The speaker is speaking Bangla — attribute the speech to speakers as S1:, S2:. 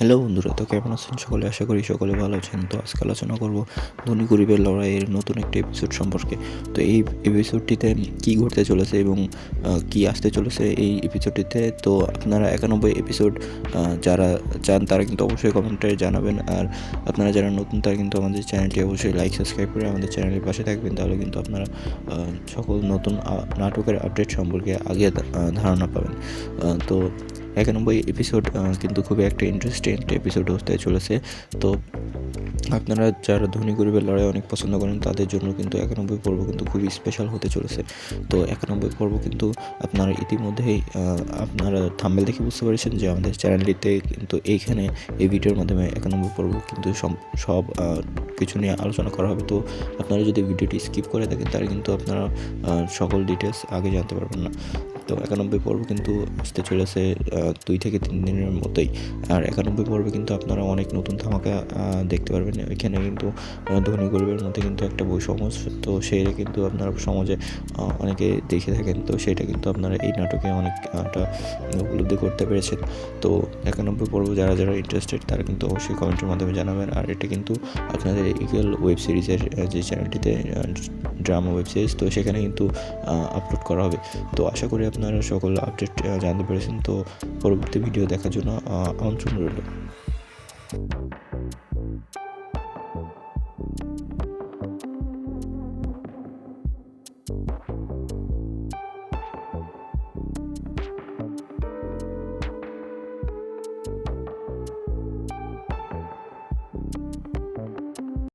S1: হ্যালো বন্ধুরা, তো কেমন আছেন সকলে? আশা করি সকলে ভালো আছেন। তো আজকে আলোচনা করব ধনী গরিবের লড়াইয়ের নতুন একটি এপিসোড সম্পর্কে। তো এই এপিসোডটিতে কী ঘটতে চলেছে এবং কী আসতে চলেছে এই এপিসোডটিতে তো আপনারা একানব্বই এপিসোড যারা চান তারা কিন্তু অবশ্যই কমেন্টে জানাবেন। আর আপনারা যারা নতুন, তারা কিন্তু আমাদের চ্যানেলটি অবশ্যই লাইক সাবস্ক্রাইব করে আমাদের চ্যানেলের পাশে থাকবেন। তাহলে কিন্তু আপনারা সকল নতুন নাটকের আপডেট সম্পর্কে আগে ধারণা পাবেন। তো একানব্বই এপিসোড কিন্তু খুবই একটা ইন্টারেস্টিং একটা এপিসোড হতে চলেছে। তো আপনারা যারা ধনী গরিবের লড়াই অনেক পছন্দ করেন, তাদের জন্য কিন্তু একানব্বই পর্ব কিন্তু খুবই স্পেশাল হতে চলেছে। তো একানব্বই পর্ব কিন্তু আপনারা ইতিমধ্যেই আপনারা থাম্বেল দেখে বুঝতে পেরেছেন যে আমাদের চ্যানেলটিতে কিন্তু এইখানে এই ভিডিওর মাধ্যমে একানব্বই পর্ব কিন্তু সব- কিছু নিয়ে আলোচনা করা হবে। তো আপনারা যদি ভিডিওটি স্কিপ করে থাকেন, তাহলে কিন্তু আপনারা সকল ডিটেলস আগে জানতে পারবেন না। তো একানব্বই পর্ব কিন্তু আসতে চলেছে দুই থেকে তিন দিনের মতোই। আর একানব্বই পর্বে কিন্তু আপনারা অনেক নতুন ধামাকা দেখতে পারবেন। এখানে কিন্তু ধনী গরিবের মধ্যে কিন্তু একটা বৈষম্য তো সেইটা কিন্তু আপনারা সমাজে অনেকে দেখে থাকেন। তো সেটা কিন্তু আপনারা এই নাটকে অনেকটা উপলব্ধি করতে পেরেছেন। তো একানব্বই পর্ব যারা যারা ইন্টারেস্টেড তারা কিন্তু অবশ্যই কমেন্টের মাধ্যমে জানাবেন। আর এটা কিন্তু আপনাদের ইগল ওয়েব সিরিজের যে চ্যানেলটিতে ড্রামা ওয়েব সিরিজ তো সেখানে কিন্তু আপলোড করা হবে। তো আশা করি আপনারা সকল আপডেট জানতে পেরেছেন। তো পরবর্তী ভিডিও দেখার জন্য আমন্ত্রণ রইল।